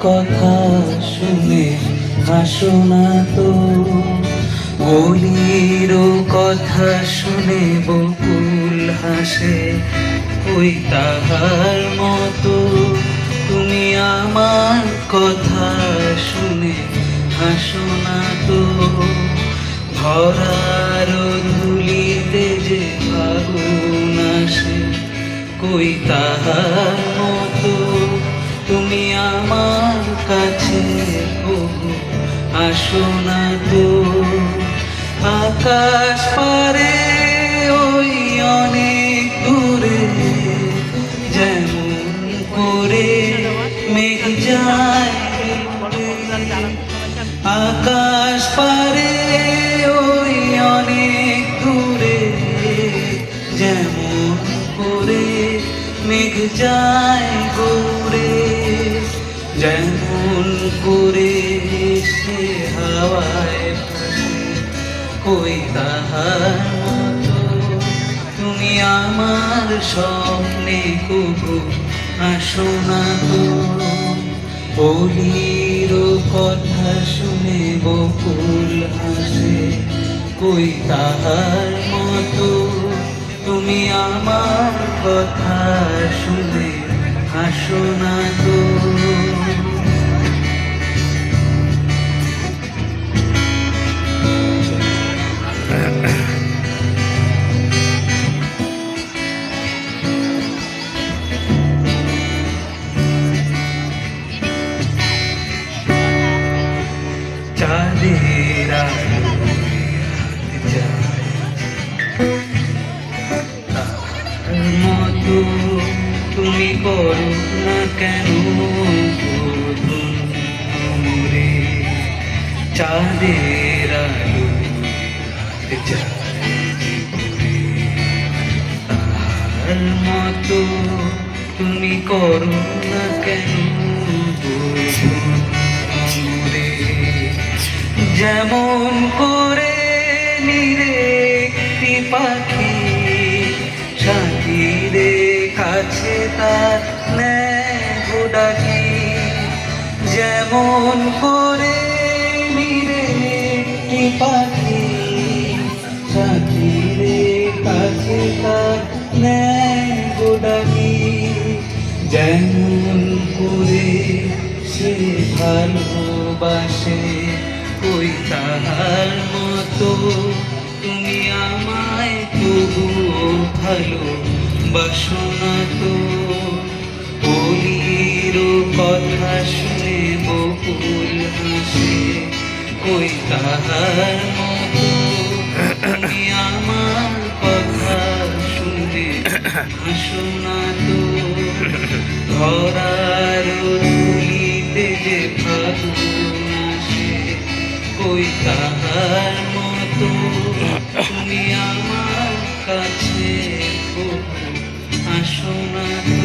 কথা শুনে হাসো না তো। বলির কথা শুনে বকুল হাসে ওই তাহার মতো। তুমি আমার কথা শুনে হাসো না তো। ধরার ধুলিতে যে ফাগুন আসে, কই তাহার তুমি আমার কাছে আসো না তো। আকাশ পারে, ওই অনেক দূরে, যেমন করে মেঘ যায় আকাশ পারে, ওই অনেক দূরে, যেমন করে মেঘ যায় যেমন করে সে হাওয়ায় তুমি আমার স্বপ্নে কুকু আসো না তো বলির কথা শুনে বকুল হাসে কই তাহার মতো? তুমি আমার কথা শুনে হাসো না তো করো না কেন চাঁদের মতো তুমি করো না কেন যেমন করে কাছে তার নেয় ডাকি যেমন করে নিরে একটি পাখি সাথীরে কাছে তার নেয় ডাকি যেমন করে সে ভালোবাসে কই তাহার মতো তুমি আমায় তবুও ভালো বাসনা তো অলির কথা শুনে বকুল হাসে ওই তাহার মতো আমার কথা শুনে হাসনা তো ধরার তুলিতে যে ফাগুন আসে ওই তাহার মতো তুমি আমার কাছে my shoulder.